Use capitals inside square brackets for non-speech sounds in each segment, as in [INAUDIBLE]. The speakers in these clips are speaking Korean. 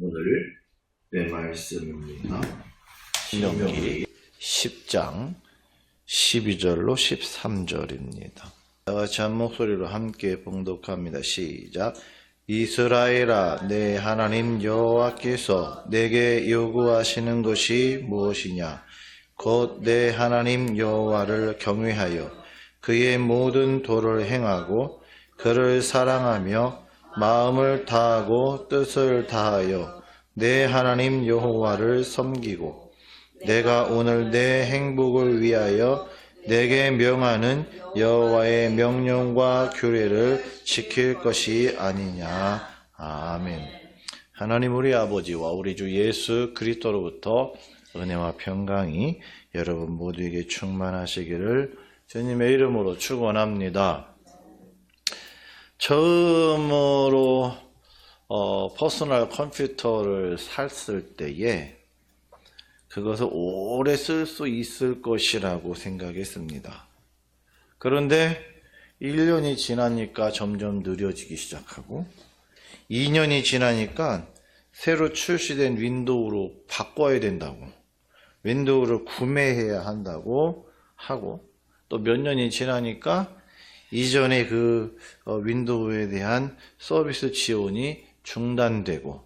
오늘 내 말씀입니다. 신명기 10장 12절로 13절입니다. 같이 한 목소리로 함께 봉독합니다. 시작. 이스라엘아, 내 하나님 여호와께서 내게 요구하시는 것이 무엇이냐? 곧 내 하나님 여호와를 경외하여 그의 모든 도를 행하고 그를 사랑하며 마음을 다하고 뜻을 다하여 내 하나님 여호와를 섬기고 내가 오늘 내 행복을 위하여 내게 명하는 여호와의 명령과 규례를 지킬 것이 아니냐. 아멘. 하나님 우리 아버지와 우리 주 예수 그리스도로부터 은혜와 평강이 여러분 모두에게 충만하시기를 주님의 이름으로 축원합니다. 처음으로 어, 퍼스널 컴퓨터를 샀을 때에 그것을 오래 쓸 수 있을 것이라고 생각했습니다. 그런데 1년이 지나니까 점점 느려지기 시작하고 2년이 지나니까 새로 출시된 윈도우로 바꿔야 된다고 윈도우를 구매해야 한다고 하고 또 몇 년이 지나니까 이전에 그 어, 윈도우에 대한 서비스 지원이 중단되고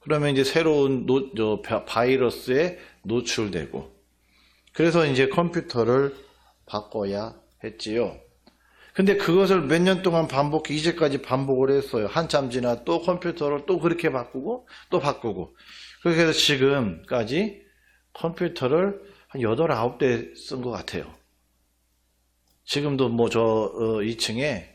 그러면 이제 새로운 노, 바이러스에 노출되고 그래서 이제 컴퓨터를 바꿔야 했지요. 근데 그것을 몇 년 동안 반복, 이제까지 반복을 했어요. 한참 지나 또 컴퓨터를 또 그렇게 바꾸고 또 바꾸고. 그렇게 해서 지금까지 컴퓨터를 한 8, 9대 쓴 것 같아요. 지금도 뭐저 2층에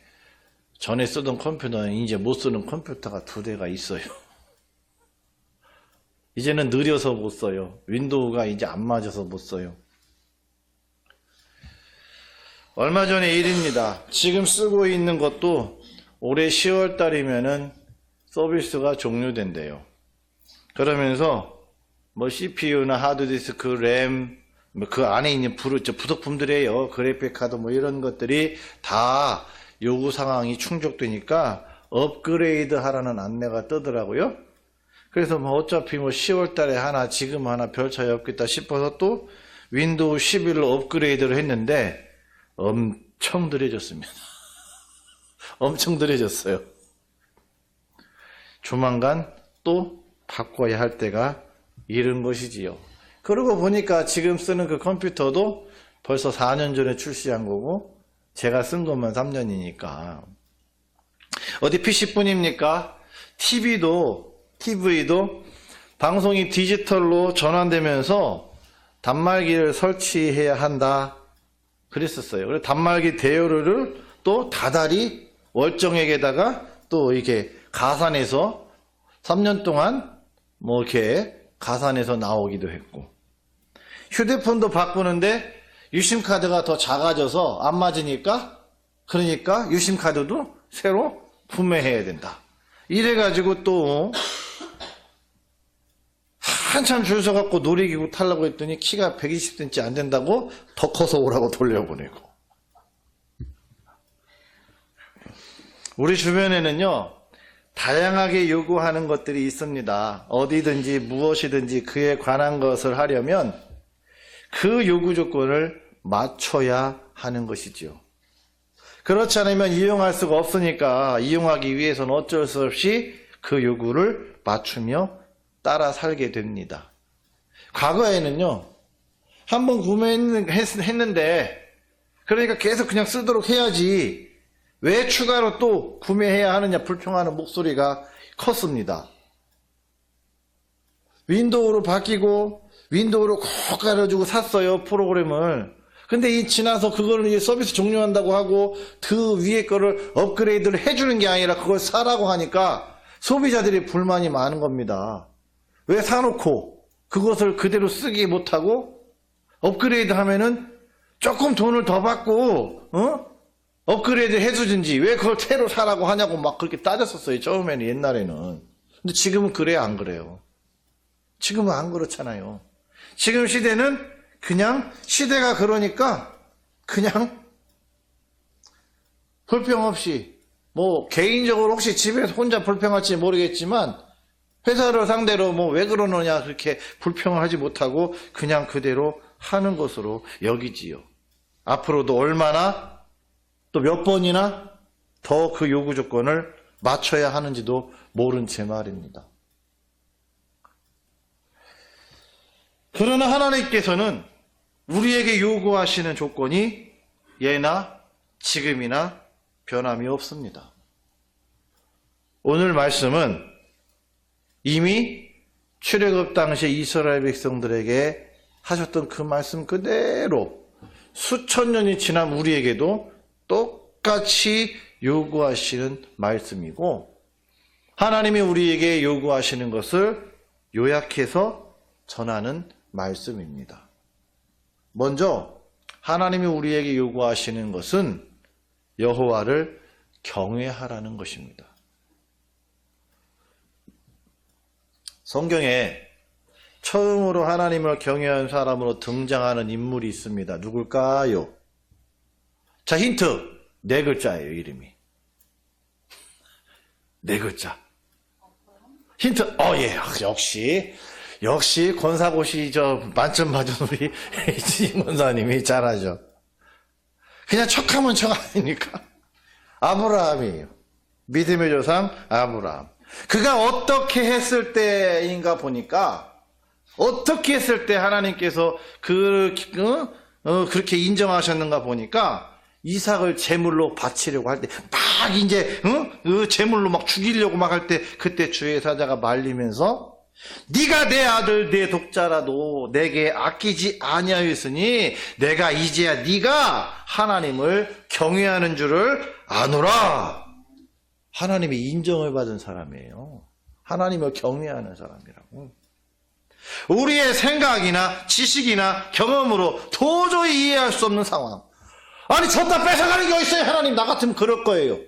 전에 쓰던 컴퓨터는 이제 못 쓰는 컴퓨터가 두 대가 있어요. [LAUGHS] 이제는 느려서 못 써요. 윈도우가 이제 안 맞아서 못 써요. 얼마 전의 일입니다. 지금 쓰고 있는 것도 올해 10월 달이면은 서비스가 종료된대요. 그러면서 뭐 CPU나 하드디스크, 램, 뭐 그 안에 있는 부르, 저 부속품들이에요. 그래픽 카드 뭐 이런 것들이 다 요구 상황이 충족되니까 업그레이드 하라는 안내가 뜨더라고요. 그래서 뭐 어차피 뭐 10월 달에 하나 지금 하나 별 차이 없겠다 싶어서 또 윈도우 11로 업그레이드를 했는데 엄청 느려졌습니다. [LAUGHS] 엄청 느려졌어요. 조만간 또 바꿔야 할 때가 이른 것이지요. 그러고 보니까 지금 쓰는 그 컴퓨터도 벌써 4년 전에 출시한 거고 제가 쓴 것만 3년이니까 어디 PC뿐입니까? TV도 TV도 방송이 디지털로 전환되면서 단말기를 설치해야 한다 그랬었어요. 그래서 단말기 대여료를 또 다달이 월정액에다가 또 이렇게 가산해서 3년 동안 뭐 이렇게 가산해서 나오기도 했고 휴대폰도 바꾸는데 유심카드가 더 작아져서 안 맞으니까 그러니까 유심카드도 새로 구매해야 된다. 이래가지고 또 한참 줄 서갖고 놀이기구 타려고 했더니 키가 120cm 안 된다고 더 커서 오라고 돌려보내고. 우리 주변에는요, 다양하게 요구하는 것들이 있습니다. 어디든지 무엇이든지 그에 관한 것을 하려면 그 요구 조건을 맞춰야 하는 것이죠. 그렇지 않으면 이용할 수가 없으니까 이용하기 위해서는 어쩔 수 없이 그 요구를 맞추며 따라 살게 됩니다. 과거에는요, 한번 구매했는데, 그러니까 계속 그냥 쓰도록 해야지, 왜 추가로 또 구매해야 하느냐 불평하는 목소리가 컸습니다. 윈도우로 바뀌고, 윈도우로 콕 깔아주고 샀어요, 프로그램을. 근데 이 지나서 그거를 이제 서비스 종료한다고 하고, 그 위에 거를 업그레이드를 해주는 게 아니라 그걸 사라고 하니까, 소비자들이 불만이 많은 겁니다. 왜 사놓고 그것을 그대로 쓰기 못하고 업그레이드 하면은 조금 돈을 더 받고 어? 업그레이드 해주든지 왜 그걸 새로 사라고 하냐고 막 그렇게 따졌었어요 처음에는 옛날에는 근데 지금은 그래야 안 그래요 지금은 안 그렇잖아요 지금 시대는 그냥 시대가 그러니까 그냥 불평 없이 뭐 개인적으로 혹시 집에서 혼자 불평할지 모르겠지만 회사를 상대로 뭐 왜 그러느냐 그렇게 불평을 하지 못하고 그냥 그대로 하는 것으로 여기지요. 앞으로도 얼마나 또 몇 번이나 더 그 요구 조건을 맞춰야 하는지도 모른 제 말입니다. 그러나 하나님께서는 우리에게 요구하시는 조건이 예나 지금이나 변함이 없습니다. 오늘 말씀은 이미 출애굽 당시 이스라엘 백성들에게 하셨던 그 말씀 그대로 수천 년이 지난 우리에게도 똑같이 요구하시는 말씀이고 하나님이 우리에게 요구하시는 것을 요약해서 전하는 말씀입니다. 먼저 하나님이 우리에게 요구하시는 것은 여호와를 경외하라는 것입니다. 성경에 처음으로 하나님을 경외한 사람으로 등장하는 인물이 있습니다. 누굴까요? 자, 힌트. 네 글자예요, 이름이. 네 글자. 힌트. 어, 예. 역시. 역시 권사고시 저 만점 맞은 우리 [LAUGHS] 이진희 권사님이 잘하죠. 그냥 척하면 척 아니니까. 아브라함이에요. 믿음의 조상 아브라함. 그가 어떻게 했을 때인가 보니까 어떻게 했을 때 하나님께서 그, 어? 어, 그렇게 인정하셨는가 보니까 이삭을 제물로 바치려고 할 때 막 이제 어? 그 제물로 막 죽이려고 막 할 때 그때 주의 사자가 말리면서 네가 내 아들 내 독자라도 내게 아끼지 아니하였으니 내가 이제야 네가 하나님을 경외하는 줄을 아노라. 하나님의 인정을 받은 사람이에요. 하나님을 경외하는 사람이라고. 우리의 생각이나 지식이나 경험으로 도저히 이해할 수 없는 상황. 아니, 졌다 뺏어가는 게 어딨어요, 하나님. 나 같으면 그럴 거예요.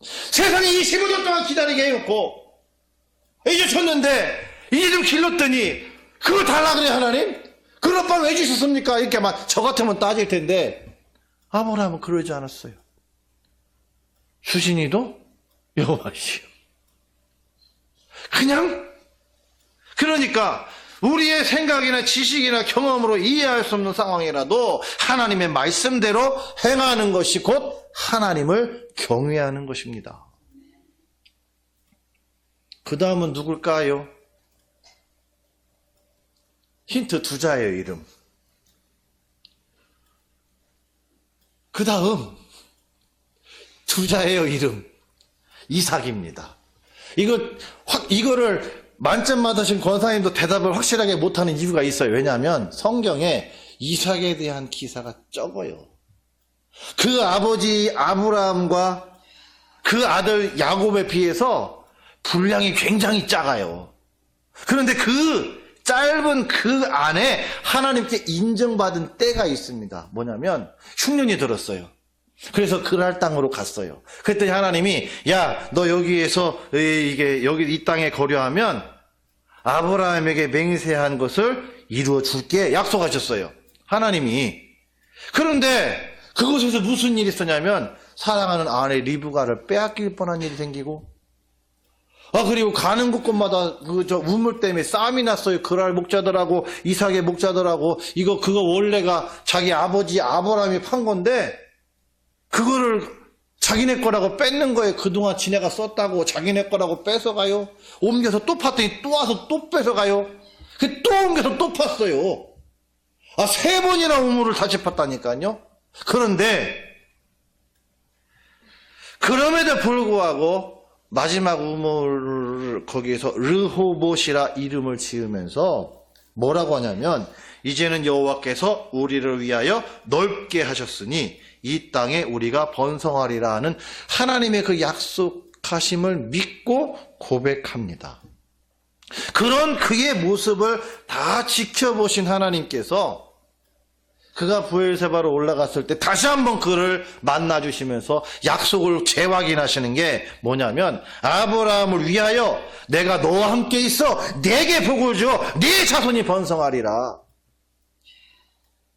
세상에 25년 동안 기다리게 해놓고, 이제 졌는데, 이제 좀 길렀더니, 그걸 달라 그래, 하나님? 그런 오빠 왜 주셨습니까? 이렇게 막, 저 같으면 따질 텐데, 아브라함은 그러지 않았어요. 수신이도 여호와시오. 그냥 그러니까 우리의 생각이나 지식이나 경험으로 이해할 수 없는 상황이라도 하나님의 말씀대로 행하는 것이 곧 하나님을 경외하는 것입니다. 그 다음은 누굴까요? 힌트 두 자예요, 이름. 그 다음, 두 자예요, 이름. 이삭입니다. 이거, 확, 이거를 만점 받으신 권사님도 대답을 확실하게 못하는 이유가 있어요. 왜냐하면 성경에 이삭에 대한 기사가 적어요. 그 아버지 아브라함과 그 아들 야곱에 비해서 분량이 굉장히 작아요. 그런데 그 짧은 그 안에 하나님께 인정받은 때가 있습니다. 뭐냐면 흉년이 들었어요. 그래서 그랄 땅으로 갔어요. 그랬더니 하나님이 야 너 여기에서 이게 여기 이 땅에 거류하면 아브라함에게 맹세한 것을 이루어 줄게 약속하셨어요. 하나님이 그런데 그곳에서 무슨 일이 있었냐면 사랑하는 아내 리브가를 빼앗길 뻔한 일이 생기고 아 그리고 가는 곳곳마다 그 저 우물 때문에 싸움이 났어요. 그랄 목자들하고 이삭의 목자들하고 이거 그거 원래가 자기 아버지 아브라함이 판 건데 그거를 자기네 거라고 뺏는 거에 그동안 지네가 썼다고 자기네 거라고 뺏어가요. 옮겨서 또 팠더니 또 와서 또 뺏어가요. 그 또 옮겨서 또 팠어요. 아, 세 번이나 우물을 다시 팠다니까요. 그런데, 그럼에도 불구하고 마지막 우물을 거기에서 르호봇이라 이름을 지으면서 뭐라고 하냐면 이제는 여호와께서 우리를 위하여 넓게 하셨으니 이 땅에 우리가 번성하리라 하는 하나님의 그 약속하심을 믿고 고백합니다. 그런 그의 모습을 다 지켜보신 하나님께서 그가 부엘세바로 올라갔을 때 다시 한번 그를 만나 주시면서 약속을 재확인하시는 게 뭐냐면 아브라함을 위하여 내가 너와 함께 있어 내게 복을 줘네 자손이 번성하리라.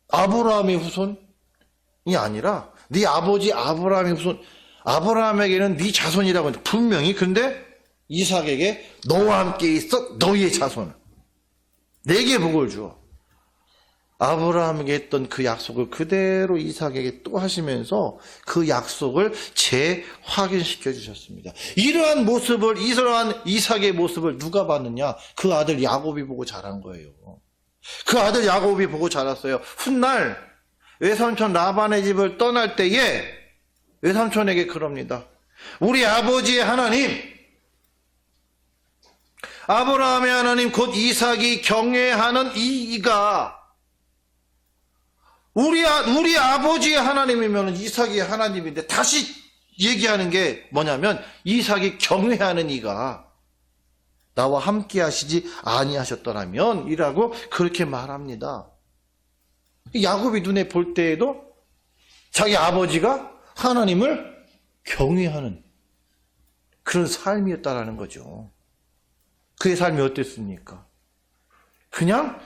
아브라함의 후손이 아니라 네 아버지 아브라함의 후손 아브라함에게는 네 자손이라고 분명히 근데 이삭에게 너와 함께 있어 너희의 자손 내게 복을 주어 아브라함에게 했던 그 약속을 그대로 이삭에게 또 하시면서 그 약속을 재확인시켜 주셨습니다. 이러한 모습을 이러한 이삭의 모습을 누가 봤느냐? 그 아들 야곱이 보고 자란 거예요. 그 아들 야곱이 보고 자랐어요. 훗날 외삼촌 라반의 집을 떠날 때에 외삼촌에게 그럽니다. 우리 아버지의 하나님, 아브라함의 하나님 곧 이삭이 경외하는 이 이가 우리 아, 우리 아버지의 하나님이면 이삭이 하나님인데 다시 얘기하는 게 뭐냐면 이삭이 경외하는 이가 나와 함께 하시지 아니하셨더라면 이라고 그렇게 말합니다. 야곱이 눈에 볼 때에도 자기 아버지가 하나님을 경외하는 그런 삶이었다라는 거죠. 그의 삶이 어땠습니까? 그냥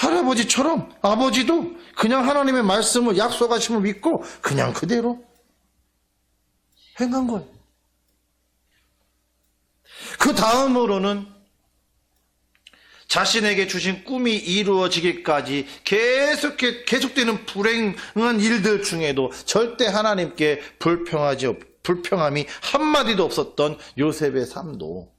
할아버지처럼 아버지도 그냥 하나님의 말씀을 약속하심을 믿고 그냥 그대로 행한 거예요. 그 다음으로는 자신에게 주신 꿈이 이루어지기까지 계속 계속되는 불행한 일들 중에도 절대 하나님께 불평하지 없- 불평함이 한마디도 없었던 요셉의 삶도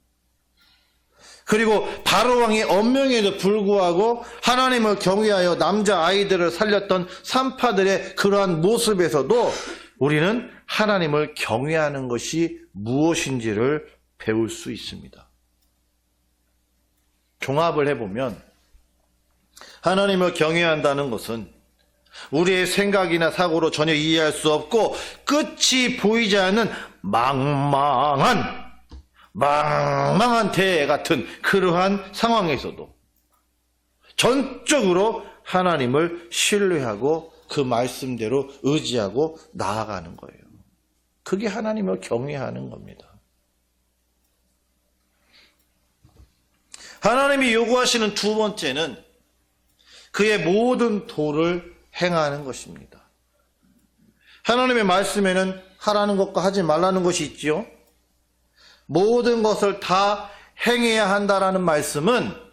그리고 바로 왕의 엄명에도 불구하고 하나님을 경외하여 남자 아이들을 살렸던 산파들의 그러한 모습에서도 우리는 하나님을 경외하는 것이 무엇인지를 배울 수 있습니다. 종합을 해보면 하나님을 경외한다는 것은 우리의 생각이나 사고로 전혀 이해할 수 없고 끝이 보이지 않는 망망한 망망한 대 같은 그러한 상황에서도 전적으로 하나님을 신뢰하고 그 말씀대로 의지하고 나아가는 거예요. 그게 하나님을 경외하는 겁니다. 하나님이 요구하시는 두 번째는 그의 모든 도를 행하는 것입니다. 하나님의 말씀에는 하라는 것과 하지 말라는 것이 있지요. 모든 것을 다 행해야 한다라는 말씀은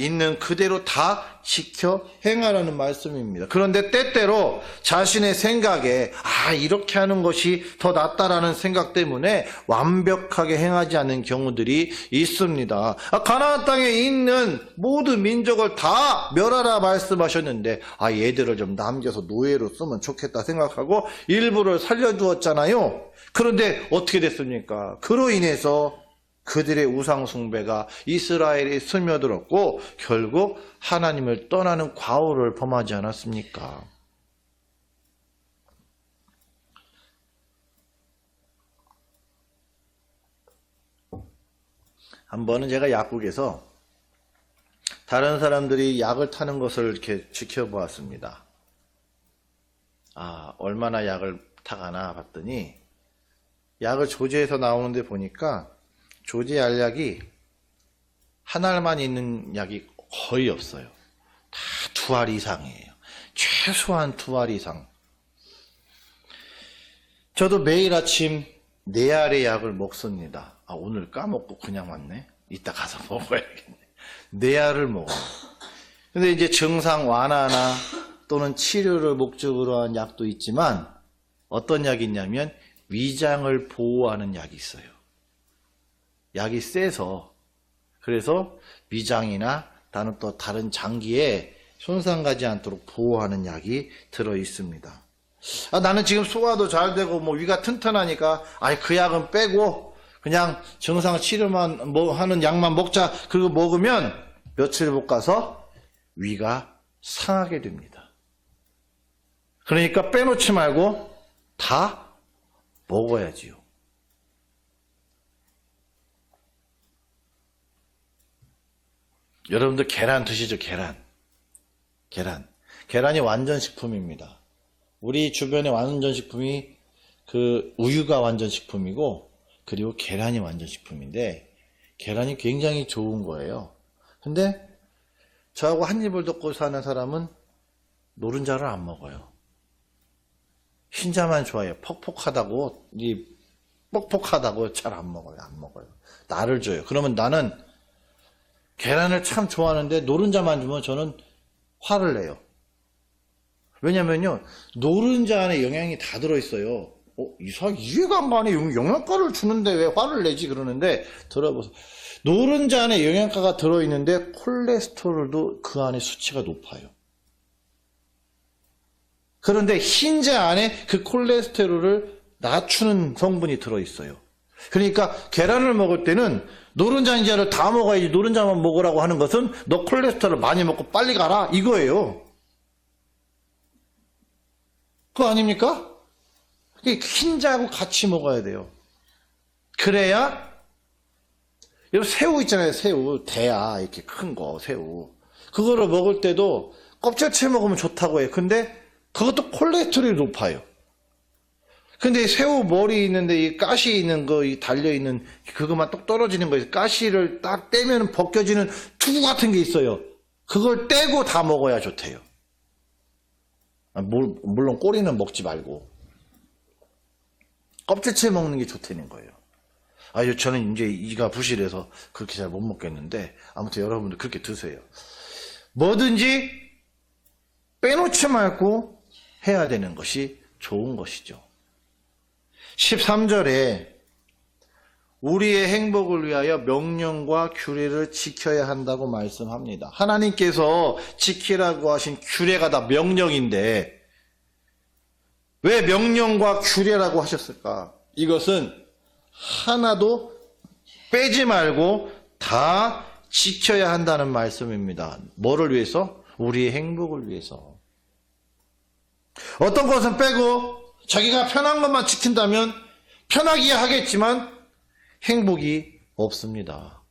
있는 그대로 다 지켜 행하라는 말씀입니다. 그런데 때때로 자신의 생각에 아 이렇게 하는 것이 더 낫다라는 생각 때문에 완벽하게 행하지 않는 경우들이 있습니다. 아, 가나안 땅에 있는 모든 민족을 다 멸하라 말씀하셨는데 아 얘들을 좀 남겨서 노예로 쓰면 좋겠다 생각하고 일부를 살려두었잖아요. 그런데 어떻게 됐습니까? 그로 인해서 그들의 우상숭배가 이스라엘에 스며들었고 결국 하나님을 떠나는 과오를 범하지 않았습니까? 한 번은 제가 약국에서 다른 사람들이 약을 타는 것을 이렇게 지켜보았습니다. 아, 얼마나 약을 타가나 봤더니 약을 조제해서 나오는데 보니까 조제 알약이 한 알만 있는 약이 거의 없어요. 다 두 알 이상이에요. 최소한 두 알 이상. 저도 매일 아침 네 알의 약을 먹습니다. 아, 오늘 까먹고 그냥 왔네? 이따 가서 [LAUGHS] 먹어야겠네. 네 알을 먹어요. 근데 이제 증상 완화나 또는 치료를 목적으로 한 약도 있지만 어떤 약이 있냐면 위장을 보호하는 약이 있어요. 약이 세서 그래서 위장이나 다른 또 다른 장기에 손상 가지 않도록 보호하는 약이 들어 있습니다. 아, 나는 지금 소화도 잘 되고 뭐 위가 튼튼하니까 아니 그 약은 빼고 그냥 증상 치료만 뭐 하는 약만 먹자. 그리고 먹으면 며칠 못 가서 위가 상하게 됩니다. 그러니까 빼놓지 말고 다 먹어야지요. 여러분들 계란 드시죠, 계란. 계란. 계란이 완전 식품입니다. 우리 주변에 완전 식품이 그 우유가 완전 식품이고 그리고 계란이 완전 식품인데 계란이 굉장히 좋은 거예요. 근데 저하고 한 입을 덮고 사는 사람은 노른자를 안 먹어요. 흰자만 좋아해요. 퍽퍽하다고 이 뻑뻑하다고 잘 안 먹어요. 안 먹어요. 나를 줘요. 그러면 나는 계란을 참 좋아하는데 노른자만 주면 저는 화를 내요. 왜냐면요, 노른자 안에 영양이 다 들어있어요. 어, 이상, 이해가 안 가네. 영- 영양가를 주는데 왜 화를 내지? 그러는데, 들어보세요. 노른자 안에 영양가가 들어있는데, 콜레스테롤도 그 안에 수치가 높아요. 그런데 흰자 안에 그 콜레스테롤을 낮추는 성분이 들어있어요. 그러니까 계란을 먹을 때는 노른자 흰자를 다 먹어야지 노른자만 먹으라고 하는 것은 너 콜레스테롤 많이 먹고 빨리 가라 이거예요. 그거 아닙니까? 그 흰자하고 같이 먹어야 돼요. 그래야 여기 새우 있잖아요. 새우 대야 이렇게 큰 거 새우 그거를 먹을 때도 껍질째 먹으면 좋다고 해요. 근데 그것도 콜레스테롤이 높아요. 근데 새우 머리 있는데 이 가시 있는 거, 이 달려 있는 그것만 똑 떨어지는 거예요. 가시를 딱 떼면 벗겨지는 투구 같은 게 있어요. 그걸 떼고 다 먹어야 좋대요. 아, 물- 물론 꼬리는 먹지 말고 껍질째 먹는 게 좋다는 거예요. 아, 저는 이제 이가 부실해서 그렇게 잘 못 먹겠는데 아무튼 여러분들 그렇게 드세요. 뭐든지 빼놓지 말고 해야 되는 것이 좋은 것이죠. 13절에 우리의 행복을 위하여 명령과 규례를 지켜야 한다고 말씀합니다. 하나님께서 지키라고 하신 규례가 다 명령인데 왜 명령과 규례라고 하셨을까? 이것은 하나도 빼지 말고 다 지켜야 한다는 말씀입니다. 뭐를 위해서? 우리의 행복을 위해서. 어떤 것은 빼고 자기가 편한 것만 지킨다면 편하기야 하겠지만 행복이 없습니다.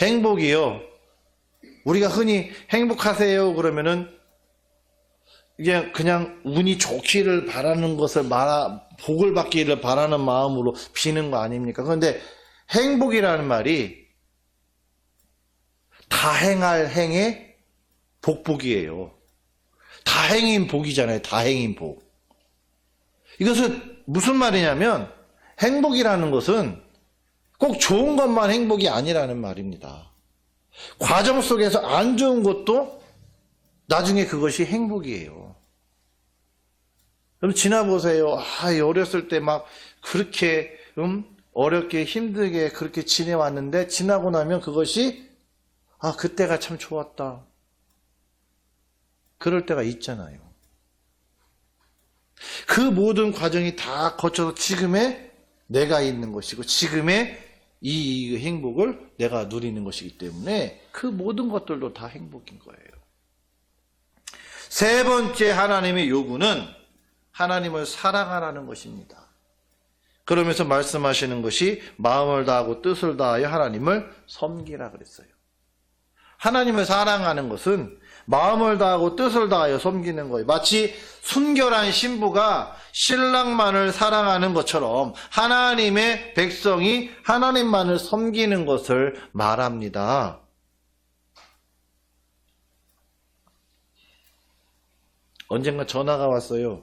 행복이요. 우리가 흔히 행복하세요 그러면은 이게 그냥 운이 좋기를 바라는 것을 말아 복을 받기를 바라는 마음으로 비는 거 아닙니까? 그런데 행복이라는 말이 다행할 행의 복복이에요. 다행인 복이잖아요. 다행인 복. 이것은 무슨 말이냐면 행복이라는 것은 꼭 좋은 것만 행복이 아니라는 말입니다. 과정 속에서 안 좋은 것도 나중에 그것이 행복이에요. 그럼 지나보세요. 아, 어렸을 때 막 그렇게 음, 어렵게 힘들게 그렇게 지내왔는데 지나고 나면 그것이 아 그때가 참 좋았다. 그럴 때가 있잖아요. 그 모든 과정이 다 거쳐서 지금의 내가 있는 것이고 지금의 이 행복을 내가 누리는 것이기 때문에 그 모든 것들도 다 행복인 거예요. 세 번째 하나님의 요구는 하나님을 사랑하라는 것입니다. 그러면서 말씀하시는 것이 마음을 다하고 뜻을 다하여 하나님을 섬기라 그랬어요. 하나님을 사랑하는 것은 마음을 다하고 뜻을 다하여 섬기는 거예요. 마치 순결한 신부가 신랑만을 사랑하는 것처럼 하나님의 백성이 하나님만을 섬기는 것을 말합니다. 언젠가 전화가 왔어요.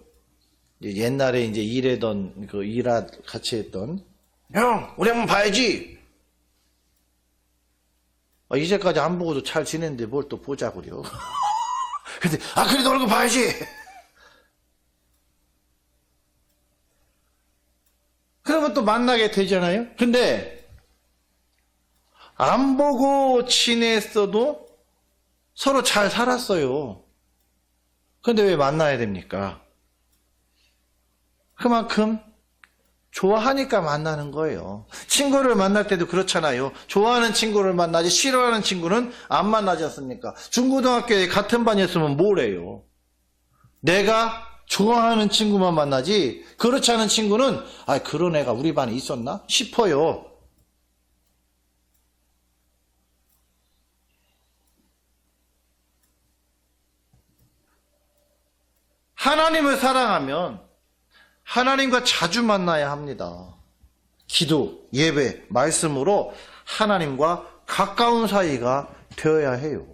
옛날에 이제 일하던 그 일하 같이 했던 형 우리 한번 봐야지. 아, 이제까지 안 보고도 잘 지냈는데 뭘 또 보자 그래요. [LAUGHS] 근데 아 그래도 얼굴 봐야지. 그러면 또 만나게 되잖아요. 근데 안 보고 지냈어도 서로 잘 살았어요. 근데 왜 만나야 됩니까? 그만큼 좋아하니까 만나는 거예요. 친구를 만날 때도 그렇잖아요. 좋아하는 친구를 만나지 싫어하는 친구는 안 만나지 않습니까? 중고등학교에 같은 반이었으면 뭐래요? 내가 좋아하는 친구만 만나지 그렇지 않은 친구는 아 그런 애가 우리 반에 있었나 싶어요. 하나님을 사랑하면 하나님과 자주 만나야 합니다. 기도, 예배, 말씀으로 하나님과 가까운 사이가 되어야 해요.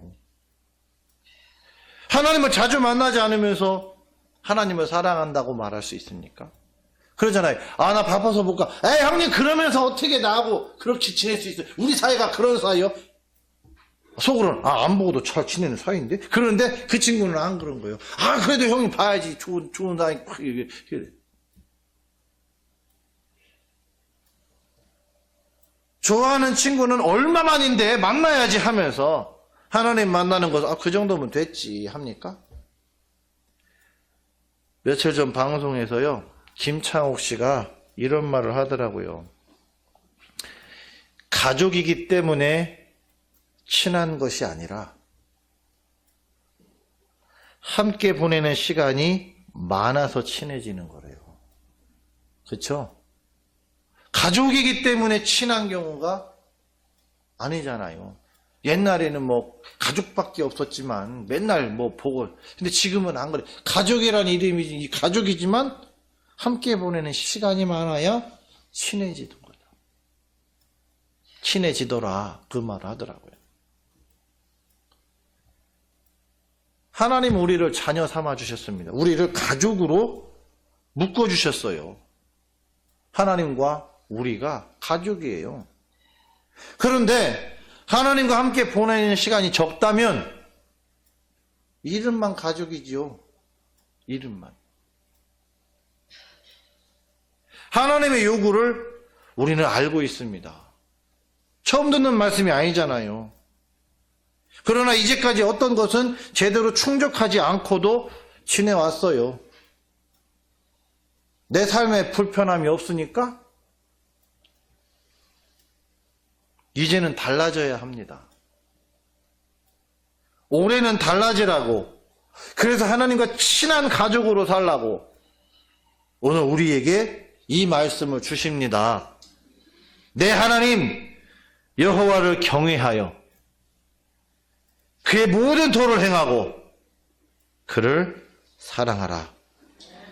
하나님을 자주 만나지 않으면서 하나님을 사랑한다고 말할 수 있습니까? 그러잖아요. 아, 나 바빠서 못 가. 에이, 형님, 그러면서 어떻게 나하고 그렇게 지낼 수 있어요? 우리 사이가 그런 사이요? 속으로는, 아, 안 보고도 잘 지내는 사이인데? 그런데 그 친구는 안 그런 거예요. 아, 그래도 형님 봐야지. 좋은, 좋은 사 이게. 좋아하는 친구는 얼마만인데 만나야지 하면서 하나님 만나는 것, 아, 그 정도면 됐지. 합니까? 며칠 전 방송에서요, 김창옥 씨가 이런 말을 하더라고요. 가족이기 때문에 친한 것이 아니라 함께 보내는 시간이 많아서 친해지는 거래요. 그쵸? 가족이기 때문에 친한 경우가 아니잖아요. 옛날에는 뭐 가족밖에 없었지만 맨날 뭐 보고 근데 지금은 안 그래. 가족이란 이름이 이 가족이지만 함께 보내는 시간이 많아야 친해지는 거다. 친해지더라 그말 하더라고요. 하나님 우리를 자녀 삼아 주셨습니다. 우리를 가족으로 묶어 주셨어요. 하나님과 우리가 가족이에요. 그런데 하나님과 함께 보내는 시간이 적다면 이름만 가족이지요. 이름만. 하나님의 요구를 우리는 알고 있습니다. 처음 듣는 말씀이 아니잖아요. 그러나 이제까지 어떤 것은 제대로 충족하지 않고도 지내왔어요. 내 삶에 불편함이 없으니까 이제는 달라져야 합니다. 올해는 달라지라고. 그래서 하나님과 친한 가족으로 살라고. 오늘 우리에게 이 말씀을 주십니다. 내 하나님 여호와를 경외하여 그의 모든 도를 행하고 그를 사랑하라.